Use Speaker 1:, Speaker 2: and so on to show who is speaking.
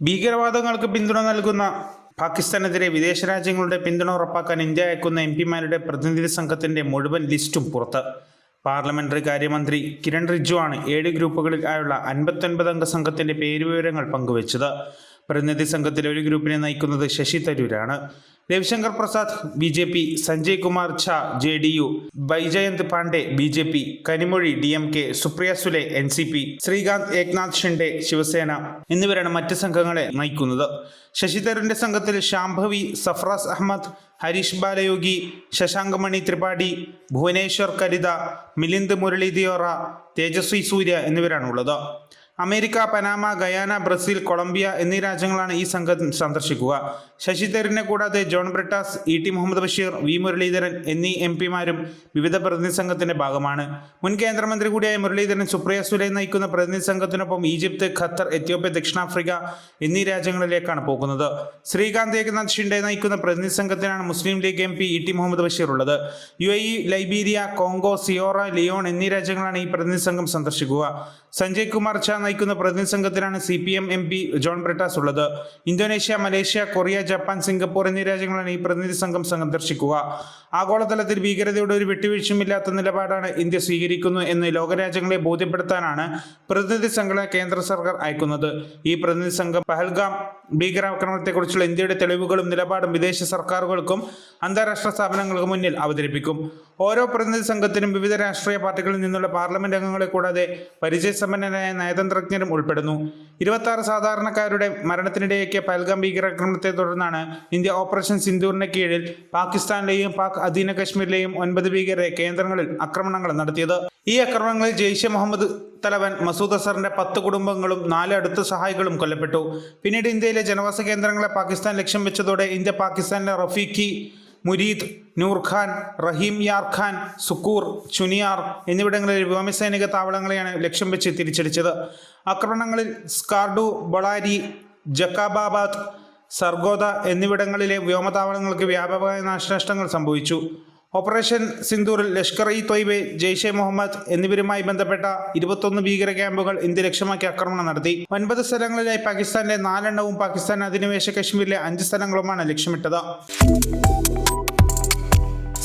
Speaker 1: ഭീകരവാദങ്ങൾക്ക് പിന്തുണ നൽകുന്ന പാകിസ്ഥാനെതിരെ വിദേശ രാജ്യങ്ങളുടെ പിന്തുണ ഉറപ്പാക്കാൻ ഇന്ത്യ അയക്കുന്ന എം പിമാരുടെ പ്രതിനിധി സംഘത്തിന്റെ മുഴുവൻ ലിസ്റ്റും പുറത്ത്. പാർലമെന്ററി കാര്യമന്ത്രി കിരൺ റിജ്ജു ആണ് ഏഴ് ഗ്രൂപ്പുകളിൽ ആയുള്ള അൻപത്തൊൻപത് അംഗ സംഘത്തിന്റെ പേരുവിവരങ്ങൾ പങ്കുവച്ചത്. പ്രതിനിധി സംഘത്തിലെ ഒരു ഗ്രൂപ്പിനെ നയിക്കുന്നത് Shashi തരൂരാണ്. Ravi Shankar Prasad B J P Sanjay Kumar Jha J D U Baijayant Panda B J P Kanimozhi D M K Supriya Sule N C P Shrikant Eknath Shinde Shiv Sena എന്നിവരാണ് മറ്റ് സംഘങ്ങളെ നയിക്കുന്നത്. ശശി തരൂരിന്റെ സംഘത്തിൽ Shambhavi Sarfaraz Ahmed Harish Balayogi Shashank Mani Tripathi Bhubaneswar Kalita Milind Murali Deora Tejasvi Surya എന്നിവരാണുള്ളത്. America Panama Guyana Brazil Colombia എന്നീ രാജ്യങ്ങളാണ് ഈ സംഘം സന്ദർശിക്കുക. ശശി തരൂരിനെ കൂടാതെ John Brittas E T Muhammad Basheer V Muraleedharan എന്നീ എം പിമാരും വിവിധ പ്രതിനിധി സംഘത്തിന്റെ ഭാഗമാണ്. മുൻ കേന്ദ്രമന്ത്രി കൂടിയായ മുരളീധരൻ സുപ്രിയ സുലൈ നയിക്കുന്ന പ്രതിനിധി സംഘത്തിനൊപ്പം ഈജിപ്ത് ഖത്തർ എത്യോപ്യ ദക്ഷിണാഫ്രിക്ക എന്നീ രാജ്യങ്ങളിലേക്കാണ് പോകുന്നത്. ശ്രീകാന്ത് ഏകനാഥ് ഷിൻഡെ നയിക്കുന്ന പ്രതിനിധി സംഘത്തിനാണ് Muslim League M P E T Muhammad Basheer ഉള്ളത്. U A E Liberia Congo Sierra Leone എന്നീ രാജ്യങ്ങളാണ് ഈ പ്രതിനിധി സംഘം സന്ദർശിക്കുക. സഞ്ജയ് കുമാർ ഝാ നയിക്കുന്ന പ്രതിനിധി സംഘത്തിലാണ് C P M M P John Brittas ഉള്ളത്. Indonesia Malaysia Korea Japan Singapore എന്നീ രാജ്യങ്ങളാണ് ഈ പ്രതിനിധി സംഘം സന്ദർശിക്കുക ആഗോളതലത്തിൽ ഭീകരതയുടെ ഒരു വിട്ടുവീഴ്ചയുമില്ലാത്ത നിലപാടാണ് ഇന്ത്യ സ്വീകരിക്കുന്നു എന്ന് ലോകരാജ്യങ്ങളെ ബോധ്യപ്പെടുത്താനാണ് പ്രതിനിധി സംഘങ്ങളെ കേന്ദ്ര സർക്കാർ അയക്കുന്നത്. ഈ പ്രതിനിധി സംഘം പഹൽഗാം ഭീകരാക്രമണത്തെക്കുറിച്ചുള്ള ഇന്ത്യയുടെ തെളിവുകളും നിലപാടും വിദേശ സർക്കാരുകൾക്കും അന്താരാഷ്ട്ര സ്ഥാപനങ്ങൾക്ക് മുന്നിൽ അവതരിപ്പിക്കും. ഓരോ പ്രതിനിധി സംഘത്തിനും വിവിധ രാഷ്ട്രീയ പാർട്ടികളിൽ നിന്നുള്ള പാർലമെന്റ് അംഗങ്ങളെ കൂടാതെ പരിചയസമ്പന്നരായ നയതന്ത്രജ്ഞരും ഉൾപ്പെടുന്നു. ഇരുപത്തി സാധാരണക്കാരുടെ മരണത്തിനിടയൊക്കെ പൽഗം ഭീകരാക്രമണത്തെ തുടർന്നാണ് ഇന്ത്യ ഓപ്പറേഷൻ സിന്ധൂറിന് കീഴിൽ പാകിസ്ഥാനിലെയും പാക് അധീന കശ്മീരിലെയും ഒൻപത് ഭീകരരെ കേന്ദ്രങ്ങളിൽ ആക്രമണങ്ങൾ നടത്തിയത്. ഈ ആക്രമണങ്ങളിൽ ജെയ്ഷെ മുഹമ്മദ് തലവൻ മസൂദ് അസറിന്റെ പത്ത് കുടുംബങ്ങളും നാല് അടുത്ത സഹായികളും കൊല്ലപ്പെട്ടു. പിന്നീട് ഇന്ത്യയിലെ ജനവാസ കേന്ദ്രങ്ങളെ പാകിസ്ഥാൻ ലക്ഷ്യം വെച്ചതോടെ ഇന്ത്യ പാകിസ്ഥാനിലെ റഫീഖി മുരീദ് നൂർഖാൻ റഹീം യാർഖാൻ സുക്കൂർ ചുനിയാർ എന്നിവിടങ്ങളിൽ വ്യോമസൈനിക താവളങ്ങളെയാണ് ലക്ഷ്യം വെച്ച് തിരിച്ചടിച്ചത്. ആക്രമണങ്ങളിൽ സ്കാർഡു ബൊളാരി ജക്കാബാബാദ് സർഗോദ എന്നിവിടങ്ങളിലെ വ്യോമതാവളങ്ങൾക്ക് വ്യാപകമായ നാശനഷ്ടങ്ങൾ സംഭവിച്ചു. ഓപ്പറേഷൻ സിന്ദൂറിൽ ലഷ്കർ ഇ തൊയ്ബെ ജെയ്ഷെ മുഹമ്മദ് എന്നിവരുമായി ബന്ധപ്പെട്ട ഇരുപത്തൊന്ന് ഭീകര ക്യാമ്പുകൾ ഇന്ത്യ ലക്ഷ്യമാക്കി ആക്രമണം നടത്തി. ഒൻപത് സ്ഥലങ്ങളിലായി പാകിസ്ഥാന്റെ നാലെണ്ണവും പാകിസ്ഥാൻ അധിനിവേശ കശ്മീരിലെ അഞ്ച് സ്ഥലങ്ങളുമാണ് ലക്ഷ്യമിട്ടത്.